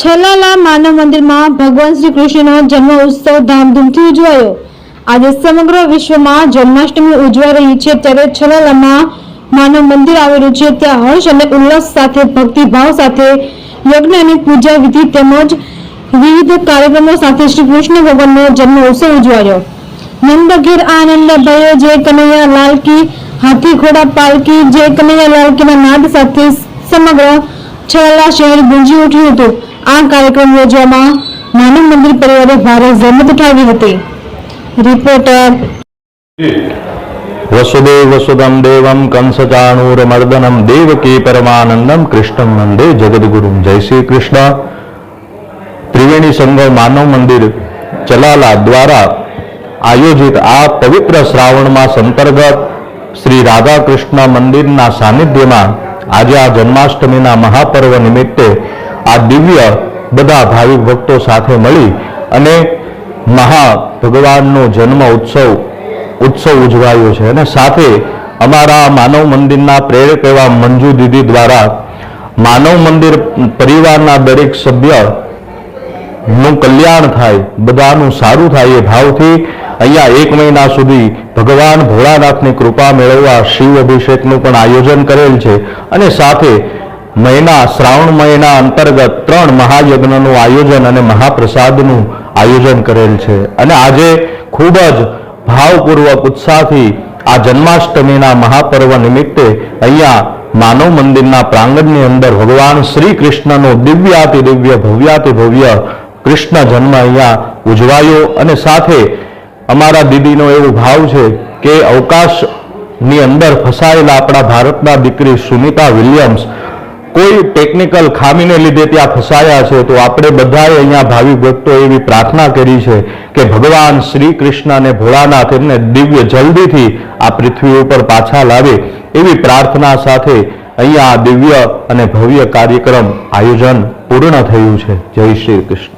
છલાલા માનવ મંદિરમાં ભગવાન શ્રી કૃષ્ણનો જન્મ ઉત્સવ ધામધૂમથી ઉજવાયો. આજે સમગ્ર વિશ્વમાં જન્માષ્ટમી ઉજવાઈ રહી છે ત્યારે છલાલામાં માનવ મંદિર આવેલું છે. ત્યાં હર્ષ અને ઉલ્લાસ સાથે, ભક્તિભાવ સાથે, યજ્ઞ અને પૂજા વિધિ તેમજ વિવિધ કાર્યક્રમો સાથે શ્રી કૃષ્ણ ભગવાનનો જન્મ ઉત્સવ ઉજવાયો. નંદગીર આનંદ ભયો, જય કનૈયા લાલ કી હાથી ઘોડા પાલકી જય કનૈયા લાલ કીના નાદ સાથે સમગ્ર છલાલા શહેર ગુંજી ઉઠ્યું હતું. આ કાર્યક્રમ યોજવામાં માનવ મંદિર પરિવારે ભારે જહેમત ઉઠાવી હતી. રિપોર્ટર વસુદેવ વસુદમ દેવમ કંસચાણૂરમર્દનમ દેવકી પરમાનંદમ કૃષ્ણમ વંદે જગદગુરુમ. જય શ્રી કૃષ્ણ. ત્રિવેણી સંગમ માનવ મંદિર ચલાલા દ્વારા આયોજિત આ પવિત્ર શ્રાવણ માસ શ્રી રાધા કૃષ્ણ મંદિરના સાનિધ્યમાં આજે આ જન્માષ્ટમીના મહાપર્વ નિમિત્તે આ દિવ્ય બધા ભાવિક ભક્તો સાથે મળી અને મહા ભગવાનનો જન્મ ઉત્સવ ઉત્સવ ઉજવાયો છે. અને સાથે અમારા માનવ મંદિરના પ્રેરક એવા મંજુ દીદી દ્વારા માનવ મંદિર પરિવારના દરેક સભ્યનું કલ્યાણ થાય, બધાનું સારું થાય એ ભાવથી અહીંયા એક મહિના સુધી ભગવાન ભોળાનાથની કૃપા મેળવવા શિવ અભિષેકનું પણ આયોજન કરેલ છે. અને સાથે મહિના, શ્રાવણ મહિના અંતર્ગત ત્રણ મહાયજ્ઞનું આયોજન અને મહાપ્રસાદનું આયોજન કરેલ છે. અને આજે ખૂબ જ ભાવપૂર્વક ઉત્સાહથી આ જન્માષ્ટમીના મહાપર્વ નિમિત્તે અહીંયા માનવ મંદિરના પ્રાંગણની અંદર ભગવાન શ્રી કૃષ્ણનો દિવ્યાતિ દિવ્ય ભવ્યાતિ ભવ્ય કૃષ્ણ જન્મ અહીંયા ઉજવાયો. અને સાથે અમારા દીદીનો એવો ભાવ છે કે અવકાશની અંદર ફસાયેલા આપણા ભારતના દીકરી સુનિતા વિલિયમ્સ કોઈ ટેકનિકલ ખામીને લીધે ત્યાં ફસાયા છે, તો આપણે બધાએ અહીંયા ભાવિક ભક્તો એવી પ્રાર્થના કરી છે કે ભગવાન શ્રી કૃષ્ણ અને ભોળાનાથ એમને દિવ્ય જલ્દીથી આ પૃથ્વી ઉપર પાછા લાવે એવી પ્રાર્થના સાથે અહીંયા દિવ્ય અને ભવ્ય કાર્યક્રમ આયોજન પૂર્ણ થયું છે. જય શ્રી કૃષ્ણ.